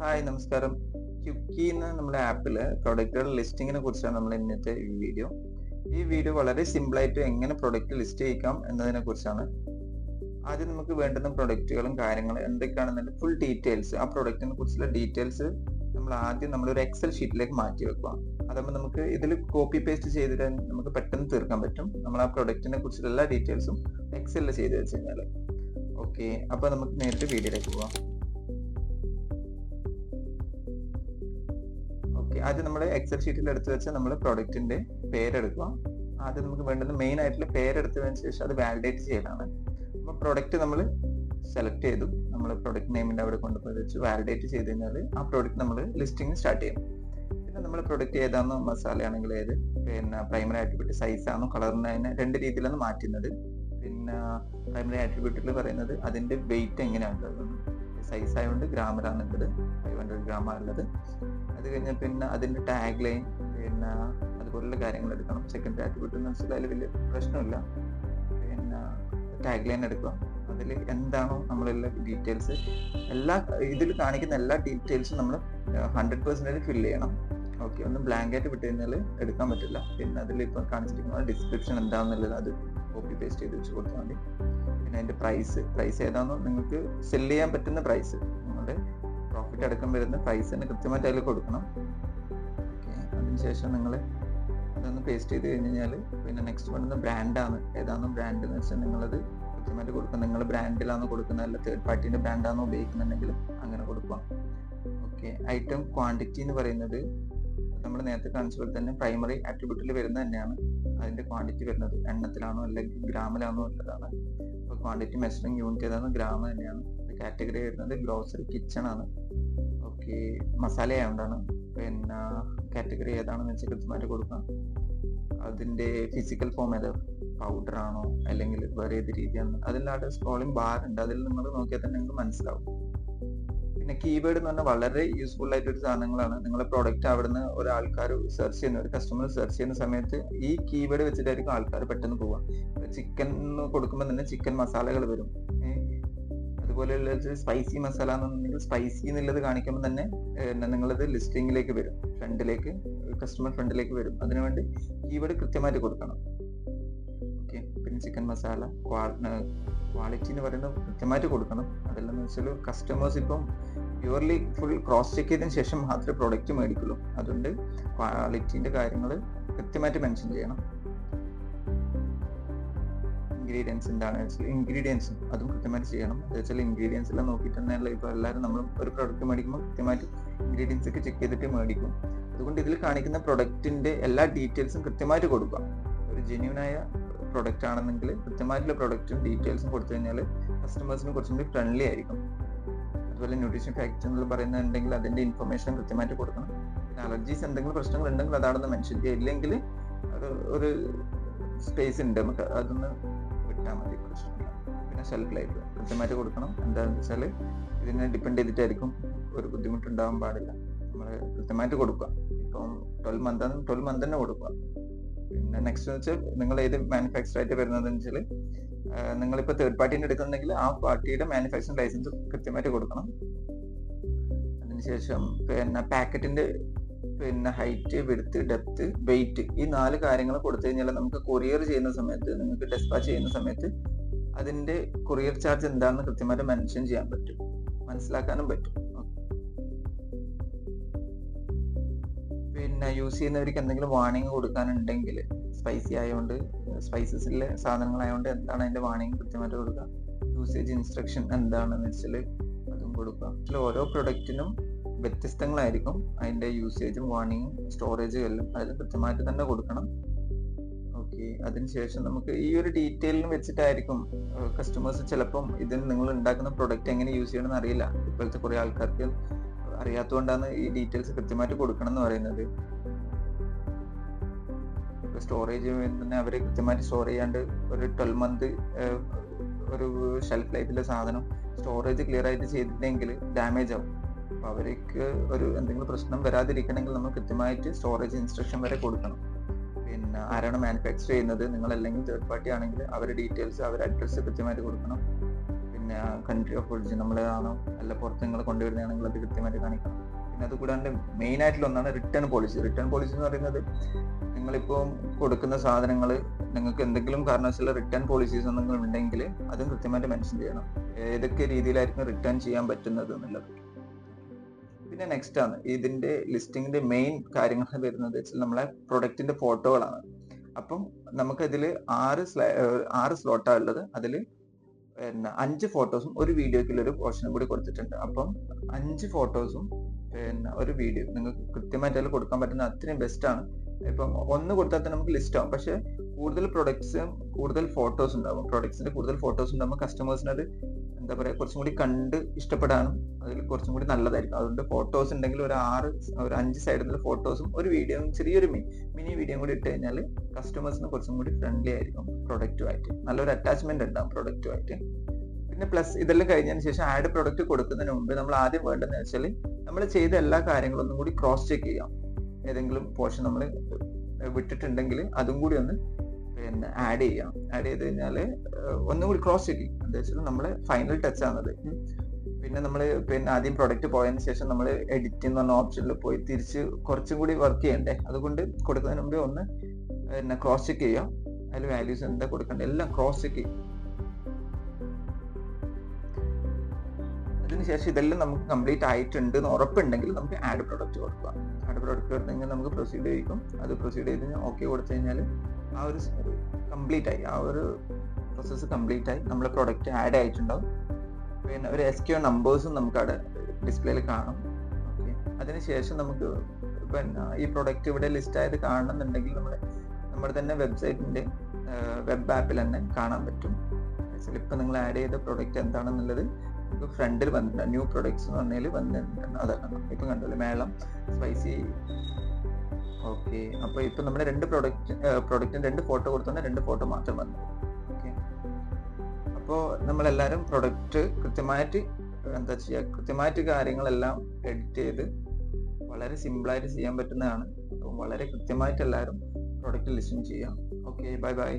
Hi നമസ്കാരം. ക്യുക്കി എന്ന നമ്മുടെ ആപ്പിൽ പ്രൊഡക്റ്റുകൾ ലിസ്റ്റിങ്ങിനെ കുറിച്ചാണ് നമ്മൾ ഇന്നത്തെ ഈ വീഡിയോ. ഈ വീഡിയോ വളരെ സിമ്പിളായിട്ട് എങ്ങനെ പ്രൊഡക്റ്റ് ലിസ്റ്റ് ചെയ്യിക്കാം എന്നതിനെ കുറിച്ചാണ്. ആദ്യം നമുക്ക് വേണ്ടുന്ന പ്രൊഡക്റ്റുകളും കാര്യങ്ങളും എന്തൊക്കെയാണെന്നുണ്ട് ഫുൾ ഡീറ്റെയിൽസ് ആ പ്രൊഡക്റ്റിനെ കുറിച്ചുള്ള ഡീറ്റെയിൽസ് നമ്മൾ ആദ്യം നമ്മളൊരു എക്സൽ ഷീറ്റിലേക്ക് മാറ്റി വെക്കുക. അതാകുമ്പോൾ നമുക്ക് ഇതിൽ കോപ്പി പേസ്റ്റ് ചെയ്തിട്ട് നമുക്ക് പെട്ടെന്ന് തീർക്കാൻ പറ്റും. നമ്മൾ ആ പ്രൊഡക്റ്റിനെ കുറിച്ചുള്ള എല്ലാ ഡീറ്റെയിൽസും എക്സലിൽ ചെയ്ത് വെച്ച് കഴിഞ്ഞാൽ ഓക്കെ അപ്പോൾ നമുക്ക് നേരിട്ട് വീഡിയോയിലേക്ക് പോവാം ഓക്കെ ആദ്യം നമ്മൾ എക്സൽ ഷീറ്റിൽ എടുത്തു വെച്ച് നമ്മൾ പ്രൊഡക്റ്റിന്റെ പേരെടുക്കുക. ആദ്യം നമുക്ക് വേണ്ടത് മെയിൻ ആയിട്ടുള്ള പേരെടുത്തതിന് ശേഷം അത് വാലിഡേറ്റ് ചെയ്യലാണ് അപ്പോൾ പ്രൊഡക്റ്റ് നമ്മൾ സെലക്ട് ചെയ്തു. നമ്മൾ പ്രൊഡക്റ്റ് നെയിമിന്റെ അവിടെ കൊണ്ടുപോയി വെച്ച്. വാലിഡേറ്റ് ചെയ്ത് കഴിഞ്ഞാൽ ആ പ്രൊഡക്റ്റ് നമ്മൾ ലിസ്റ്റിംഗ് സ്റ്റാർട്ട് ചെയ്യും. പിന്നെ നമ്മൾ പ്രൊഡക്റ്റ് ഏതാണെന്നോ മസാല ആണെങ്കിൽ ഏത് പിന്നെ പ്രൈമറി ആട്രിബ്യൂട്ട് സൈസ് ആണോ കളറിന് അതിനെ രണ്ട് രീതിയിലാണ് മാറ്റുന്നത്. പിന്നെ പ്രൈമറി ആട്രിബ്യൂട്ടിൽ പറയുന്നത് അതിന്റെ വെയിറ്റ് എങ്ങനെയാണ് സൈസ് ആയതുകൊണ്ട് ഗ്രാമിലാണ് ഉള്ളത് ഫൈവ് ഹൺഡ്രഡ് ഗ്രാം ഉള്ളത്. അത് കഴിഞ്ഞാൽ പിന്നെ അതിന്റെ ടാഗ് ലൈൻ പിന്നെ അതുപോലുള്ള കാര്യങ്ങൾ എടുക്കണം. സെക്കൻഡ് ആട്രിബ്യൂട്ട് എന്ന് വെച്ചാൽ അതിൽ വലിയ പ്രശ്നമില്ല. പിന്നെ ടാഗ് ലൈൻ എടുക്കുക. അതിൽ എന്താണോ നമ്മളെല്ലാ ഡീറ്റെയിൽസ് എല്ലാ ഇതിൽ കാണിക്കുന്ന എല്ലാ ഡീറ്റെയിൽസും നമ്മൾ ഹൺഡ്രഡ് പെർസെന്റേജ് ഫില്ല് ചെയ്യണം. ഓക്കെ ഒന്ന് ബ്ലാങ്ക് വിട്ട് കഴിഞ്ഞാൽ എടുക്കാൻ പറ്റില്ല. പിന്നെ അതിൽ ഇപ്പം കാണിച്ചിരിക്കുന്ന ഡിസ്ക്രിപ്ഷൻ എന്താണെന്നുള്ളത് അത് കോപ്പി പേസ്റ്റ് ചെയ്ത് വെച്ച് കൊടുത്താൽ മതി. പിന്നെ അതിന്റെ പ്രൈസ് പ്രൈസ് ഏതാണെന്നോ നിങ്ങൾക്ക് സെൽ ചെയ്യാൻ പറ്റുന്ന പ്രൈസ് നിങ്ങളുടെ പ്രോഫിറ്റ് അടക്കം വരുന്ന പ്രൈസ് തന്നെ കൃത്യമായിട്ട് അതിൽ കൊടുക്കണം. ഓക്കെ അതിനുശേഷം നിങ്ങൾ അതൊന്ന് പേസ്റ്റ് ചെയ്ത് കഴിഞ്ഞ് കഴിഞ്ഞാൽ പിന്നെ നെക്സ്റ്റ് വേണ്ടുന്ന ബ്രാൻഡാണ് ഏതാണെന്ന് ബ്രാൻഡ് എന്ന് വെച്ചാൽ നിങ്ങളത് കൃത്യമായിട്ട് കൊടുക്കുക നിങ്ങൾ ബ്രാൻഡിലാണ് കൊടുക്കുന്നത്? അല്ല തേർഡ് പാർട്ടീന്റെ ബ്രാൻഡാണോ ഉപയോഗിക്കുന്നുണ്ടെങ്കിൽ അങ്ങനെ കൊടുക്കുക ഓക്കെ ഐറ്റം ക്വാണ്ടിറ്റി എന്ന് പറയുന്നത് നമ്മൾ നേരത്തെ കാണിച്ച പോലെ തന്നെ പ്രൈമറി ആട്രിബ്യൂട്ടിൽ വരുന്ന തന്നെയാണ്. അതിന്റെ ക്വാണ്ടിറ്റി വരുന്നത്. എണ്ണത്തിലാണോ അല്ലെങ്കിൽ ഗ്രാമിലാണോ ഉള്ളതാണ് ക്വാണ്ടിറ്റി മെഷറിംഗ് യൂണിറ്റ് ഏതാണ്? ഗ്രാം തന്നെയാണ്. കാറ്റഗറി വരുന്നത് ഗ്രോസറി കിച്ചൺ ആണ്. ഓക്കെ മസാല ആയതുകൊണ്ടാണ്. പിന്നെ കാറ്റഗറി ഏതാണെന്ന് വെച്ചാൽ കൃത്യമായിട്ട് കൊടുക്കാം. അതിന്റെ ഫിസിക്കൽ ഫോം ഏത്? പൗഡർ ആണോ? അല്ലെങ്കിൽ വേറെ ഏത് രീതിയാണ്? അതിലാണ്ട് സ്ക്രോളിംഗ് ബാർ ഉണ്ട്. അതിൽ നിങ്ങൾ നോക്കിയാൽ തന്നെ നിങ്ങൾക്ക് മനസ്സിലാവും. പിന്നെ കീവേഡ് എന്ന് പറഞ്ഞാൽ വളരെ യൂസ്ഫുൾ ആയിട്ട് ഒരു സാധനങ്ങളാണ്. നിങ്ങളുടെ പ്രോഡക്റ്റ് അവിടുന്ന് ഒരാൾക്കാർ സെർച്ച് ചെയ്യുന്ന ഒരു കസ്റ്റമർ സെർച്ച് ചെയ്യുന്ന സമയത്ത് ഈ കീവേഡ് വെച്ചിട്ടായിരിക്കും ആൾക്കാർ പെട്ടെന്ന് പോവുക. ചിക്കൻ കൊടുക്കുമ്പോൾ തന്നെ ചിക്കൻ മസാലകൾ വരും. അതുപോലെയുള്ള സ്പൈസി മസാല എന്നുണ്ടെങ്കിൽ സ്പൈസി എന്നുള്ളത് കാണിക്കുമ്പോൾ തന്നെ നിങ്ങളത് ലിസ്റ്റിംഗിലേക്ക് വരും. ഫ്രണ്ടിലേക്ക് കസ്റ്റമർ ഫ്രണ്ടിലേക്ക് വരും. അതിനുവേണ്ടി കീവേഡ് കൃത്യമായിട്ട് കൊടുക്കണം. ഓക്കെ? പിന്നെ ചിക്കൻ മസാല ക്വാളിറ്റി എന്ന് പറയുന്നത് കൃത്യമായിട്ട് കൊടുക്കണം. അതെല്ലാം എന്ന് വെച്ചാൽ കസ്റ്റമേഴ്സ് ഇപ്പം പ്യുവർലി ഫുൾ ക്രോസ് ചെക്ക് ചെയ്തതിന് ശേഷം മാത്രമേ പ്രോഡക്റ്റ് മേടിക്കുള്ളൂ. അതുകൊണ്ട് ക്വാളിറ്റീന്റെ കാര്യങ്ങൾ കൃത്യമായിട്ട് മെൻഷൻ ചെയ്യണം. ഇൻഗ്രീഡിയൻസ് എന്താണ്? ഇൻഗ്രീഡിയൻസും അതും കൃത്യമായിട്ട് ചെയ്യണം. എന്ന് വെച്ചാൽ ഇൻഗ്രീഡിയൻസ് എല്ലാം നോക്കിയിട്ട് തന്നെയല്ല ഇപ്പോൾ എല്ലാവരും നമ്മൾ ഒരു പ്രൊഡക്റ്റ് മേടിക്കുമ്പോൾ കൃത്യമായിട്ട് ഇൻഗ്രീഡിയൻസ് ഒക്കെ ചെക്ക് ചെയ്തിട്ട് മേടിക്കും. അതുകൊണ്ട് ഇതിൽ കാണിക്കുന്ന പ്രൊഡക്റ്റിന്റെ എല്ലാ ഡീറ്റെയിൽസും കൃത്യമായിട്ട് കൊടുക്കുക. ഒരു ജെന്യൂനായ പ്രൊഡക്റ്റ് ആണെന്നെങ്കിൽ കൃത്യമായിട്ടുള്ള പ്രൊഡക്റ്റും ഡീറ്റെയിൽസും കൊടുത്തു കഴിഞ്ഞാൽ കസ്റ്റമേഴ്സിന് കുറച്ചും കൂടി ഫ്രണ്ട്ലി ആയിരിക്കും. അതുപോലെ ന്യൂട്രീഷൻ ഫാക്ട്സ് എന്ന് പറയുന്നുണ്ടെങ്കിൽ അതിന്റെ ഇൻഫർമേഷൻ കൃത്യമായിട്ട് കൊടുക്കണം. പിന്നെ അലർജീസ് എന്തെങ്കിലും പ്രശ്നങ്ങൾ ഉണ്ടെങ്കിൽ അതാണെന്ന് മെൻഷൻ ചെയ്യുക. ഇല്ലെങ്കിൽ ഒരു സ്പേസ് ഉണ്ട്. നമുക്ക് അതൊന്ന് വിട്ടാൽ മതി. പ്രശ്നമില്ല. പിന്നെ സെൽഫ് ലൈഫ് കൃത്യമായിട്ട് കൊടുക്കണം. എന്താണെന്ന് വെച്ചാൽ ഇതിനെ ഡിപ്പെൻഡ് ചെയ്തിട്ടായിരിക്കും ഒരു ബുദ്ധിമുട്ടുണ്ടാവാൻ പാടില്ല. നമ്മൾ കൃത്യമായിട്ട് കൊടുക്കുക. ഇപ്പം ട്വൽവ് മന്ത് ട്വൽവ് മന്ത് തന്നെ കൊടുക്കുക. പിന്നെ നെക്സ്റ്റ് വെച്ചാൽ നിങ്ങൾ ഏത് മാനുഫാക്ചർ ആയിട്ട് വരുന്നതെന്ന് വെച്ചാൽ നിങ്ങളിപ്പോൾ തേർഡ് പാർട്ടീന്റെ എടുക്കുന്നുണ്ടെങ്കിൽ ആ പാർട്ടിയുടെ മാനുഫാക്ചറിംഗ് ലൈസൻസ് കൃത്യമായിട്ട് കൊടുക്കണം. അതിനുശേഷം പിന്നെ പാക്കറ്റിന്റെ പിന്നെ ഹൈറ്റ് വിടുത്ത് ഡെപ്ത് വെയിറ്റ് ഈ നാല് കാര്യങ്ങൾ കൊടുത്തു കഴിഞ്ഞാൽ നമുക്ക് കൊറിയർ ചെയ്യുന്ന സമയത്ത് നിങ്ങൾക്ക് ഡെസ്പാച്ച് ചെയ്യുന്ന സമയത്ത് അതിന്റെ കൊറിയർ ചാർജ് എന്താണെന്ന് കൃത്യമായിട്ട് മെൻഷൻ ചെയ്യാൻ പറ്റും. മനസ്സിലാക്കാനും പറ്റും. പിന്നെ യൂസ് ചെയ്യുന്നവർക്ക് എന്തെങ്കിലും വാണിംഗ് കൊടുക്കാനുണ്ടെങ്കിൽ സ്പൈസി ആയതുകൊണ്ട് സ്പൈസസിലെ സാധനങ്ങളായതുകൊണ്ട് എന്താണ് അതിന്റെ വാണിംഗ് കൃത്യമായിട്ട് കൊടുക്കുക യൂസേജ് ഇൻസ്ട്രക്ഷൻ എന്താണെന്ന് വെച്ചാൽ അതും കൊടുക്കുക അതിൽ ഓരോ പ്രൊഡക്റ്റിനും വ്യത്യസ്തങ്ങളായിരിക്കും. അതിന്റെ യൂസേജും വാണിങ്ങും സ്റ്റോറേജും എല്ലാം അതിൽ കൃത്യമായിട്ട് തന്നെ കൊടുക്കണം. ഓക്കെ അതിനുശേഷം നമുക്ക് ഈ ഒരു ഡീറ്റെയിലിന് വെച്ചിട്ടായിരിക്കും കസ്റ്റമേഴ്സ് ചിലപ്പം ഇതിന് നിങ്ങൾ ഉണ്ടാക്കുന്ന പ്രൊഡക്റ്റ് എങ്ങനെ യൂസ് ചെയ്യണമെന്ന് അറിയില്ല. ഇപ്പോഴത്തെ കുറേ ആൾക്കാർക്ക് അറിയാത്തതുകൊണ്ടാണ് ഈ ഡീറ്റെയിൽസ് കൃത്യമായിട്ട് കൊടുക്കണം എന്ന് പറയുന്നത്. സ്റ്റോറേജ് തന്നെ അവർ കൃത്യമായിട്ട് സ്റ്റോർ ചെയ്യാണ്ട് ഒരു ട്വൽവ് മന്ത് ഒരു ഷെൽഫ് ലൈഫിലെ സാധനം സ്റ്റോറേജ് ക്ലിയർ ആയിട്ട് ചെയ്തിട്ടുണ്ടെങ്കിൽ ഡാമേജ് ആവും. അപ്പൊ അവർക്ക് ഒരു എന്തെങ്കിലും പ്രശ്നം വരാതിരിക്കണമെങ്കിൽ നമ്മൾ കൃത്യമായിട്ട് സ്റ്റോറേജ് ഇൻസ്ട്രക്ഷൻ വരെ കൊടുക്കണം. പിന്നെ ആരാണ് മാനുഫാക്ചർ ചെയ്യുന്നത് നിങ്ങൾ അല്ലെങ്കിൽ തേർഡ് പാർട്ടി ആണെങ്കിൽ അവരുടെ ഡീറ്റെയിൽസ് അവരുടെ അഡ്രസ്സ് കൃത്യമായിട്ട് കൊടുക്കണം. പിന്നെ കൺട്രി ഓഫ് ഒറിജിൻ നമ്മളേതാണോ അല്ല പുറത്ത് നിങ്ങൾ കൊണ്ടുവരുന്നതാണെങ്കിൽ അത് കൃത്യമായിട്ട് കാണിക്കണം. പിന്നെ അത് കൂടാണ്ട് മെയിൻ ആയിട്ടുള്ള ഒന്നാണ് റിട്ടേൺ പോളിസി റിട്ടേൺ പോളിസി എന്ന് പറയുന്നത് നിങ്ങളിപ്പോൾ കൊടുക്കുന്ന സാധനങ്ങൾ നിങ്ങൾക്ക് എന്തെങ്കിലും കാരണവശാല റിട്ടേൺ പോളിസീസ് എന്തെങ്കിലും ഉണ്ടെങ്കിൽ അതും കൃത്യമായിട്ട് മെൻഷൻ ചെയ്യണം. ഏതൊക്കെ രീതിയിലായിരിക്കും റിട്ടേൺ ചെയ്യാൻ പറ്റുന്നത് എന്നുള്ളത്. പിന്നെ നെക്സ്റ്റ് ആണ്. ഇതിന്റെ ലിസ്റ്റിങ്ങിന്റെ മെയിൻ കാര്യങ്ങൾ വരുന്നത്. വെച്ചാൽ നമ്മളെ പ്രൊഡക്റ്റിന്റെ ഫോട്ടോകളാണ് അപ്പം നമുക്കതിൽ ആറ് ആറ് സ്ലോട്ടാണ് ഉള്ളത്. അതിൽ പിന്നെ അഞ്ച് ഫോട്ടോസും ഒരു വീഡിയോക്കുള്ള ഒരു പോർഷനും കൂടി കൊടുത്തിട്ടുണ്ട്. അപ്പം അഞ്ച് ഫോട്ടോസും പിന്നെ ഒരു വീഡിയോ നിങ്ങൾക്ക് കൃത്യമായിട്ട് അതിൽ കൊടുക്കാൻ പറ്റുന്ന അത്രയും ബെസ്റ്റ് ആണ്. ഇപ്പം ഒന്ന് കൊടുത്താൽ തന്നെ നമുക്ക് ലിസ്റ്റ് ആവും. പക്ഷേ കൂടുതൽ പ്രൊഡക്ട്സും കൂടുതൽ ഫോട്ടോസ് ഉണ്ടാവും. പ്രൊഡക്ട്സിന്റെ കൂടുതൽ ഫോട്ടോസ് ഉണ്ടാകുമ്പോൾ കസ്റ്റമേഴ്സിന് അത് എന്താ പറയാ കുറച്ചും കൂടി കണ്ട് ഇഷ്ടപ്പെടാനും അതിൽ കുറച്ചും കൂടി നല്ലതായിരിക്കും. അതുകൊണ്ട് ഫോട്ടോസ് ഉണ്ടെങ്കിൽ ഒരു ആറ് ഒരു അഞ്ച് സൈഡിലുള്ള ഫോട്ടോസും ഒരു വീഡിയോയും ചെറിയൊരു മിനി വീഡിയോയും കൂടി ഇട്ട് കഴിഞ്ഞാൽ കസ്റ്റമേഴ്സിന് കുറച്ചും കൂടി ഫ്രണ്ട്ലി ആയിരിക്കും പ്രൊഡക്റ്റുമായിട്ട് നല്ലൊരു അറ്റാച്ച്മെന്റ് ഉണ്ടാവും പ്രൊഡക്റ്റുമായിട്ട് പിന്നെ പ്ലസ് ഇതെല്ലാം കഴിഞ്ഞതിന് ശേഷം ആഡ് പ്രൊഡക്റ്റ് കൊടുക്കുന്നതിന് മുമ്പ് നമ്മൾ ആദ്യം വേണ്ടതെന്ന് വെച്ചാൽ നമ്മൾ ചെയ്ത എല്ലാ കാര്യങ്ങളും ഒന്നും കൂടി ക്രോസ് ചെക്ക് ചെയ്യാം. ഏതെങ്കിലും പോർഷൻ നമ്മൾ വിട്ടിട്ടുണ്ടെങ്കിൽ അതും കൂടി ഒന്ന് പിന്നെ ആഡ് ചെയ്യാം. ആഡ് ചെയ്ത് കഴിഞ്ഞാൽ ഒന്നും കൂടി ക്രോസ് ചെക്ക് ചെയ്യും. എന്താ വെച്ചാൽ നമ്മൾ ഫൈനൽ ടച്ച് ആണത്. പിന്നെ നമ്മൾ പിന്നെ ആദ്യം പ്രൊഡക്റ്റ് പോയതിന് ശേഷം നമ്മൾ എഡിറ്റ് എന്ന് പറഞ്ഞ ഓപ്ഷനിൽ പോയി തിരിച്ച് കുറച്ചും കൂടി വർക്ക് ചെയ്യണ്ടേ? അതുകൊണ്ട് കൊടുക്കുന്നതിന് മുമ്പേ ഒന്ന് പിന്നെ ക്രോസ് ചെക്ക് ചെയ്യാം. അതിൽ വാല്യൂസ് എന്താ കൊടുക്കേണ്ടത് എല്ലാം ക്രോസ് ചെക്ക് ചെയ്യും. അതിനുശേഷം ഇതെല്ലാം നമുക്ക് കംപ്ലീറ്റ് ആയിട്ടുണ്ട് എന്ന് ഉറപ്പുണ്ടെങ്കിൽ നമുക്ക് ആഡ് പ്രൊഡക്റ്റ് കൊടുക്കുക ആഡ് പ്രൊഡക്റ്റ് കൊടുത്തെങ്കിൽ നമുക്ക് പ്രൊസീഡ് ചെയ്യിക്കും അത് പ്രൊസീഡ് ചെയ്ത് ഓക്കെ കൊടുത്തു കഴിഞ്ഞാൽ ആ ഒരു കംപ്ലീറ്റ് ആയി. ആ ഒരു പ്രോസസ്സ് കംപ്ലീറ്റ് ആയി. നമ്മളെ പ്രൊഡക്റ്റ് ആഡ് ആയിട്ടുണ്ടാവും. പിന്നെ ഒരു എസ് ക്യു നമ്പേഴ്സും നമുക്ക് അവിടെ ഡിസ്പ്ലേയിൽ കാണും. ഓക്കെ അതിനുശേഷം നമുക്ക് പിന്നെ ഈ പ്രൊഡക്റ്റ് ഇവിടെ ലിസ്റ്റ് ആയത് കാണണമെന്നുണ്ടെങ്കിൽ നമ്മൾ നമ്മുടെ തന്നെ വെബ്സൈറ്റിന്റെ വെബ് ആപ്പിൽ തന്നെ കാണാൻ പറ്റും. ഇപ്പൊ നിങ്ങൾ ആഡ് ചെയ്ത പ്രൊഡക്റ്റ് എന്താണെന്നുള്ളത് നമുക്ക് ഫ്രണ്ടിൽ വന്നിട്ടുണ്ട്. ന്യൂ പ്രൊഡക്ട്സ് എന്ന് പറഞ്ഞാൽ വന്നിട്ടുണ്ട്. അതാണ്. ഇപ്പൊ കണ്ടല്ലോ മേളം സ്പൈസി ഓക്കെ അപ്പോൾ ഇപ്പൊ നമ്മുടെ രണ്ട് പ്രൊഡക്റ്റ് പ്രൊഡക്റ്റിന് രണ്ട് ഫോട്ടോ കൊടുത്തോണ്ട് രണ്ട് ഫോട്ടോ മാത്രം വന്നു. ഓക്കെ അപ്പോൾ നമ്മളെല്ലാവരും പ്രൊഡക്റ്റ് കൃത്യമായിട്ട് എന്താ ചെയ്യുക കൃത്യമായിട്ട് കാര്യങ്ങളെല്ലാം എഡിറ്റ് ചെയ്ത് വളരെ സിമ്പിളായിട്ട് ചെയ്യാൻ പറ്റുന്നതാണ്. അപ്പം വളരെ കൃത്യമായിട്ട് എല്ലാവരും പ്രൊഡക്റ്റ് ലിസ്റ്റ് ചെയ്യാം. Okay bye bye